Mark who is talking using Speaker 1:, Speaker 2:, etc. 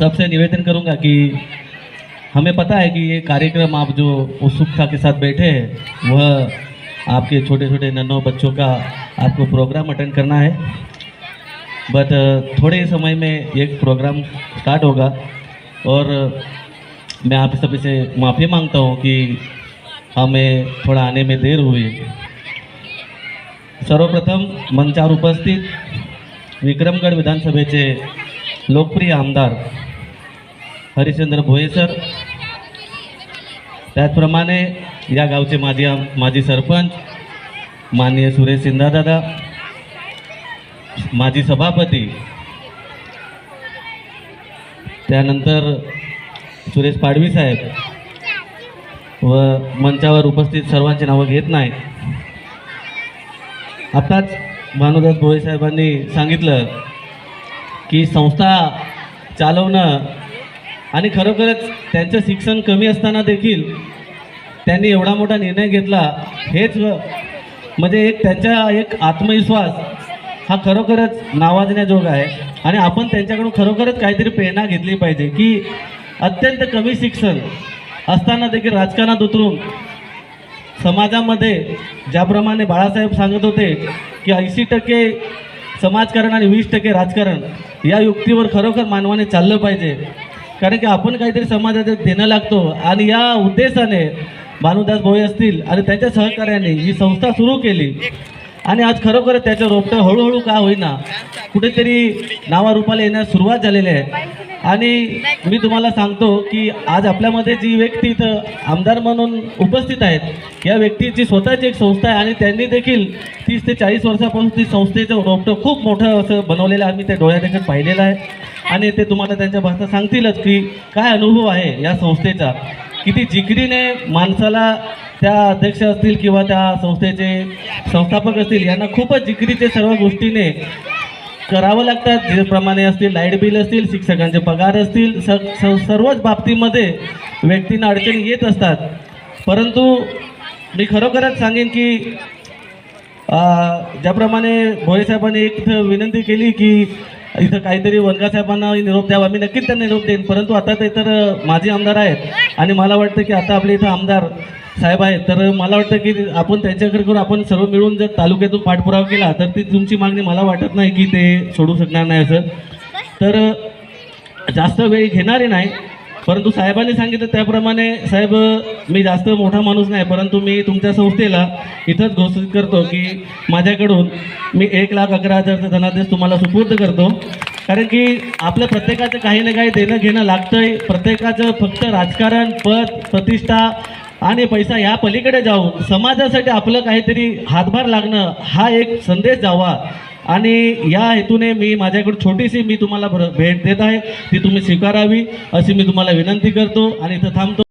Speaker 1: सबसे निवेदन करूँगा कि हमें पता है कि ये कार्यक्रम आप जो उत्सुकता के साथ बैठे हैं, वह आपके छोटे छोटे नन्हों बच्चों का आपको प्रोग्राम अटेंड करना है। बट थोड़े समय में एक प्रोग्राम स्टार्ट होगा और मैं आप सभी से माफ़ी माँगता हूँ कि हमें थोड़ा आने में देर हुई। सर्वप्रथम मंचावर उपस्थित विक्रमगड विधानसभेचे लोकप्रिय आमदार हरिश्चंद्र भोये सर. त्याचप्रमाणे या गावचे माजी माजी सरपंच माननीय सुरेश सिंधादादा माजी सभापती त्यानंतर सुरेश पाडवी साहेब व मंचावर उपस्थित सर्वांची नावं घेत नाही आताच भानुदास भोळे साहेबांनी सांगितलं की संस्था चालवणं आणि खरोखरच त्यांचं शिक्षण कमी असताना देखील त्यांनी एवढा मोठा निर्णय घेतला हेच म्हणजे एक त्यांचा एक आत्मविश्वास हा खरोखरच नावाजण्याजोगा आहे. आणि आपण त्यांच्याकडून खरोखरच काहीतरी प्रेरणा घेतली पाहिजे की अत्यंत कमी शिक्षण असताना देखील राजकारणात उतरून समाजामध्ये ज्याप्रमाणे बाळासाहेब सांगत होते की ऐंशी टक्के समाजकारण आणि वीस टक्के राजकारण या युक्तीवर खरोखर मानवाने चाललं पाहिजे. कारण की आपण काहीतरी समाजात देणं लागतो आणि या उद्देशाने भानुदास भोई असतील आणि त्याच्या सहकार्याने ही संस्था सुरू केली. आणि आज खरोखर त्याचं रोपटं हळूहळू का होईना कुठेतरी नावारूपाला येण्यास सुरुवात झालेली आहे. आणि मी तुम्हाला सांगतो की आज आपल्यामध्ये जी व्यक्ती इथं आमदार म्हणून उपस्थित आहेत या व्यक्तीची स्वतःची एक संस्था आहे आणि त्यांनी देखील तीस ते चाळीस वर्षापासून ती संस्थेचं रोपटं खूप मोठं असं बनवलेलं आम्ही ते डोळ्यादेखील पाहिलेलं आहे. आणि ते तुम्हाला त्यांच्या भाषा सांगतीलच की काय अनुभव आहे या संस्थेचा. किती जिकरीने माणसाला त्या अध्यक्ष असतील किंवा त्या संस्थेचे संस्थापक असतील यांना खूपच जिकरीचे सर्व गोष्टीने करावं लागतात. ज्याप्रमाणे असतील लाइट बिल असतील शिक्षकांचे पगार असतील स सर्वच बाबतीमध्ये व्यक्तींना अडचणी येत असतात. परंतु मी खरोखरच सांगेन की ज्याप्रमाणे भोये साहेबांनी एक इथं विनंती केली की इथं काहीतरी वनगा साहेबांना निरोप द्यावा. मी नक्कीच त्यांना निरोप देईन. परंतु आता ते तर माझे आमदार आहेत. आणि मला वाटतं की आता आपले इथं आमदार साहेब आहेत तर मला वाटतं की आपण त्यांच्याकडे करून आपण सर्व मिळून जर तालुक्यातून पाठपुरावा केला तर ती तुमची मागणी मला वाटत नाही की ते सोडू शकणार नाही असं. तर जास्त वेळ घेणारे नाही परंतु साहेबांनी सांगितलं त्याप्रमाणे साहेब मी जास्त मोठा माणूस नाही परंतु मी तुमच्या संस्थेला इथंच घोषित करतो की माझ्याकडून मी एक लाख अकरा हजारचा धनादेश तुम्हाला सुपूर्द करतो. कारण की आपलं प्रत्येकाचं काही ना काही देणं घेणं लागतंय. प्रत्येकाचं फक्त राजकारण पद प्रतिष्ठा आणि पैसा या पलीकडे जाऊन समाजासाठी आपलं काहीतरी हातभार लागणं हा एक संदेश जावा आणि या हेतूने मी माझ्याकडून छोटीशी मी तुम्हाला भर- भेट देत आहे. ती तुम्ही स्वीकारावी अशी मी तुम्हाला विनंती करतो आणि इथं थांबतो.